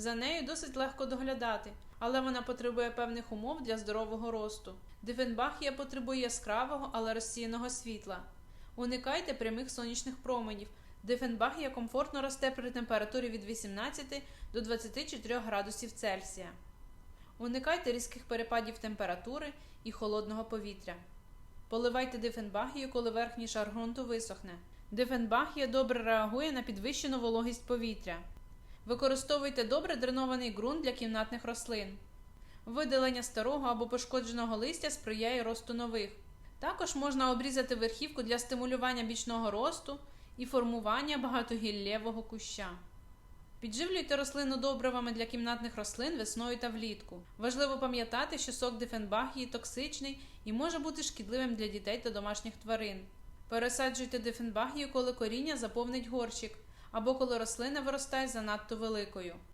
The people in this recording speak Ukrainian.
За нею досить легко доглядати, але вона потребує певних умов для здорового росту. Дифенбахія потребує яскравого, але розсіяного світла. Уникайте прямих сонячних променів. Дифенбахія комфортно росте при температурі від 18 до 24 градусів Цельсія. Уникайте різких перепадів температури і холодного повітря. Поливайте дифенбахію, коли верхній шар ґрунту висохне. Дифенбахія добре реагує на підвищену вологість повітря. Використовуйте добре дренований ґрунт для кімнатних рослин. Видалення старого або пошкодженого листя сприяє росту нових. Також можна обрізати верхівку для стимулювання бічного росту і формування багатогіллєвого куща. Підживлюйте рослину добривами для кімнатних рослин весною та влітку. Важливо пам'ятати, що сок дифенбахії токсичний і може бути шкідливим для дітей та домашніх тварин. Пересаджуйте дифенбахію, коли коріння заповнить горщик, або коли рослина виростає занадто великою.